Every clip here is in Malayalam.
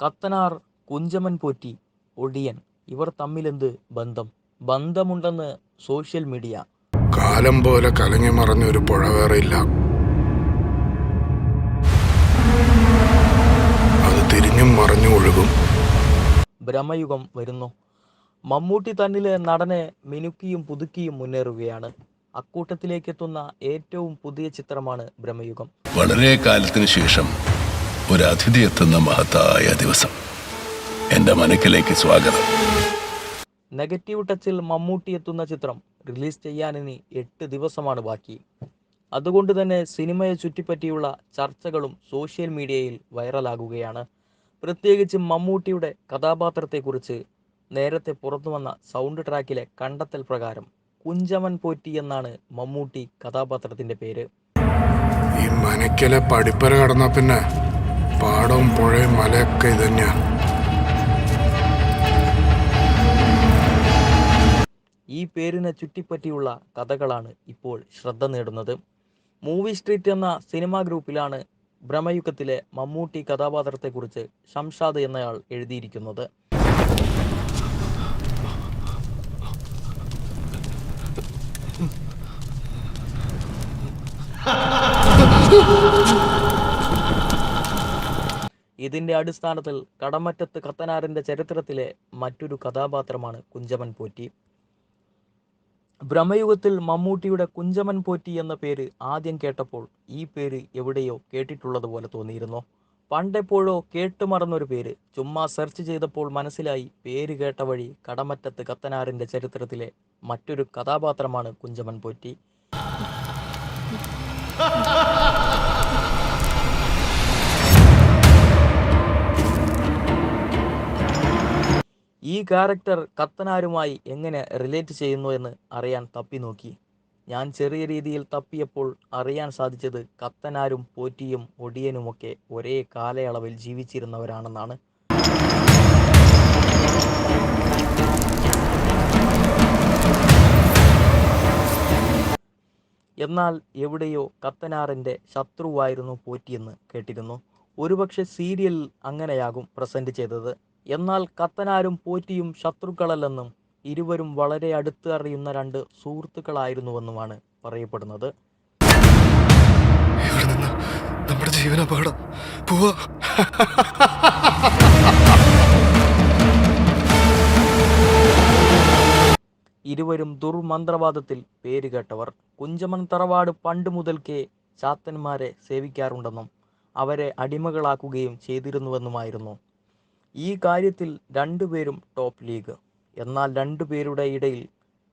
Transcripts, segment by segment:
കത്തനാർ കുഞ്ചമൻ പോറ്റി ഒടിയൻ ഇവർ തമ്മിലെന്ത് ബന്ധം? ബന്ധമുണ്ടെന്ന് സോഷ്യൽ മീഡിയ. കാലം പോലെ കലങ്ങി മറഞ്ഞ ഒരു പുഴ വേറെ ഇല്ല. അത് തിരിഞ്ഞും മറിഞ്ഞു ഒഴുകും. ഭ്രമയുഗം വരുന്നു. മമ്മൂട്ടി തന്നിലെ നടനെ മിനുക്കിയും പുതുക്കിയും മുന്നേറുകയാണ്. അക്കൂട്ടത്തിലേക്കെത്തുന്ന ഏറ്റവും പുതിയ ചിത്രമാണ് ഭ്രമയുഗം വളരെ കാലത്തിന് ശേഷം ഒരു അതിഥി എത്തുന്ന മഹത്തായ ദിവസം. എന്റെ മനക്കിലേക്ക് സ്വാഗതം. നെഗറ്റീവ് ടച്ചിൽ മമ്മൂട്ടി എത്തുന്ന ചിത്രം റിലീസ് ചെയ്യാനിനി എട്ട് ദിവസമാണ് ബാക്കി. അതുകൊണ്ട് തന്നെ സിനിമയെ ചുറ്റിപ്പറ്റിയുള്ള ചർച്ചകളും സോഷ്യൽ മീഡിയയിൽ വൈറലാകുകയാണ്. പ്രത്യേകിച്ച് മമ്മൂട്ടിയുടെ കഥാപാത്രത്തെക്കുറിച്ച് നേരത്തെ പുറത്തു വന്ന സൗണ്ട് ട്രാക്കിലെ കണ്ടെത്തൽ പ്രകാരം കുഞ്ചമൻ പോറ്റി എന്നാണ് മമ്മൂട്ടി കഥാപാത്രത്തിന്റെ പേര്. ഈ മനക്കലെ പടിപ്പര കടന്ന പിന്നെ പാടവും പുഴയും മലയൊക്കെ ഇതന്നെയാ ഈ പേരിനെ ചുറ്റിപ്പറ്റിയുള്ള കഥകളാണ് ഇപ്പോൾ ശ്രദ്ധ നേടുന്നത്. മൂവി സ്ട്രീറ്റ് എന്ന സിനിമാ ഗ്രൂപ്പിലാണ് ഭ്രമയുഗത്തിലെ മമ്മൂട്ടി കഥാപാത്രത്തെക്കുറിച്ച് ഷംഷാദ് എന്നയാൾ എഴുതിയിരിക്കുന്നത്. ഇതിന്റെ അടിസ്ഥാനത്തിൽ കടമറ്റത്ത് കത്തനാറിന്റെ ചരിത്രത്തിലെ മറ്റൊരു കഥാപാത്രമാണ് കുഞ്ചമൻ പോറ്റി. ബ്രഹ്മയുഗത്തിൽ മമ്മൂട്ടിയുടെ കുഞ്ചമൻ പോറ്റി എന്ന പേര് ആദ്യം കേട്ടപ്പോൾ ഈ പേര് എവിടെയോ കേട്ടിട്ടുള്ളതുപോലെ തോന്നിയിരുന്നു. പണ്ടെപ്പോഴോ കേട്ടുമറന്നൊരു പേര് ചുമ്മാ സെർച്ച് ചെയ്തപ്പോൾ മനസ്സിലായി പേര് കേട്ട വഴി കടമറ്റത്ത് കത്തനാറിന്റെ ചരിത്രത്തിലെ മറ്റൊരു കഥാപാത്രമാണ് കുഞ്ചമൻ പോറ്റി. ഈ ക്യാരക്ടർ കത്തനാരുമായി എങ്ങനെ റിലേറ്റ് ചെയ്യുന്നു എന്ന് അറിയാൻ തപ്പി നോക്കി. ഞാൻ ചെറിയ രീതിയിൽ തപ്പിയപ്പോൾ അറിയാൻ സാധിച്ചത് കത്തനാരും പോറ്റിയും ഒടിയനുമൊക്കെ ഒരേ കാലയളവിൽ ജീവിച്ചിരുന്നവരാണെന്നാണ്. എന്നാൽ എവിടെയോ കത്തനാറിന്റെ ശത്രുവായിരുന്നു പോറ്റിയെന്ന് കേട്ടിരുന്നു. ഒരുപക്ഷെ സീരിയൽ അങ്ങനെയാകും പ്രസന്റ് ചെയ്തത്. എന്നാൽ കത്തനാരും പോറ്റിയും ശത്രുക്കളല്ലെന്നും ഇരുവരും വളരെ അടുത്ത് അറിയുന്ന രണ്ട് സുഹൃത്തുക്കളായിരുന്നുവെന്നുമാണ് പറയപ്പെടുന്നത്. നമ്മുടെ ജീവൻ അപകടം. പോവാ. ഇരുവരും ദുർമന്ത്രവാദത്തിൽ പേരുകേട്ടവർ കുഞ്ചമൻ തറവാട് പണ്ട് മുതൽക്കേ ചാത്തന്മാരെ സേവിക്കാറുണ്ടെന്നും അവരെ അടിമകളാക്കുകയും ചെയ്തിരുന്നുവെന്നുമായിരുന്നു. ഈ കാര്യത്തിൽ രണ്ടുപേരും ടോപ്പ് ലീഗ് എന്നാൽ രണ്ടുപേരുടെ ഇടയിൽ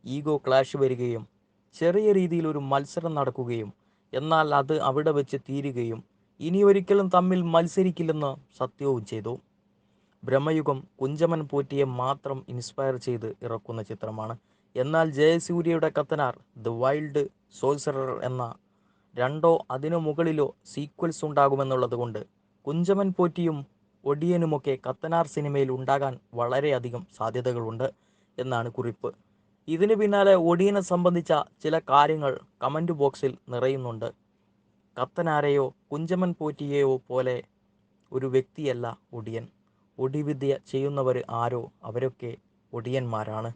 ഈഗോ ക്ലാഷ് വരികയും ചെറിയ രീതിയിൽ ഒരു മത്സരം നടക്കുകയും എന്നാൽ അത് അവിടെ വെച്ച് തീരുകയും ഇനി ഒരിക്കലും തമ്മിൽ മത്സരിക്കില്ലെന്ന് സത്യവും ചെയ്തു. ബ്രഹ്മയുഗം കുഞ്ചമൻ പോറ്റിയെ മാത്രം ഇൻസ്പയർ ചെയ്ത് ഇറക്കുന്ന ചിത്രമാണ്. എന്നാൽ ജയസൂര്യയുടെ കത്തനാർ ദ വൈൽഡ് സോൾസറർ എന്ന രണ്ടോ അതിനു മുകളിലോ സീക്വൽസ് ഉണ്ടാകുമെന്നുള്ളത് കൊണ്ട് കുഞ്ചമൻ പോറ്റിയും ഒടിയനുമൊക്കെ കത്തനാർ സിനിമയിൽ ഉണ്ടാകാൻ വളരെയധികം സാധ്യതകളുണ്ട് എന്നാണ് കുറിപ്പ്. ഇതിന് പിന്നാലെ ഒടിയനെ സംബന്ധിച്ച ചില കാര്യങ്ങൾ കമന്റ് ബോക്സിൽ നിറയുന്നുണ്ട്. കത്തനാരെയോ കുഞ്ചമൻ പോറ്റിയെയോ പോലെ ഒരു വ്യക്തിയല്ല ഒടിയൻ. ഒടിവിദ്യ ചെയ്യുന്നവർ ആരോ അവരൊക്കെ ഒടിയന്മാരാണ്.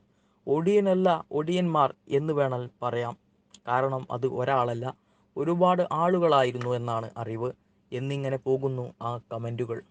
ഒടിയനല്ല ഒടിയന്മാർ എന്ന് വേണം പറയാം. കാരണം അത് ഒരാളല്ല ഒരുപാട് ആളുകളായിരുന്നു എന്നാണ് അറിവ്. എന്നിങ്ങനെ പോകുന്നു ആ കമന്റുകൾ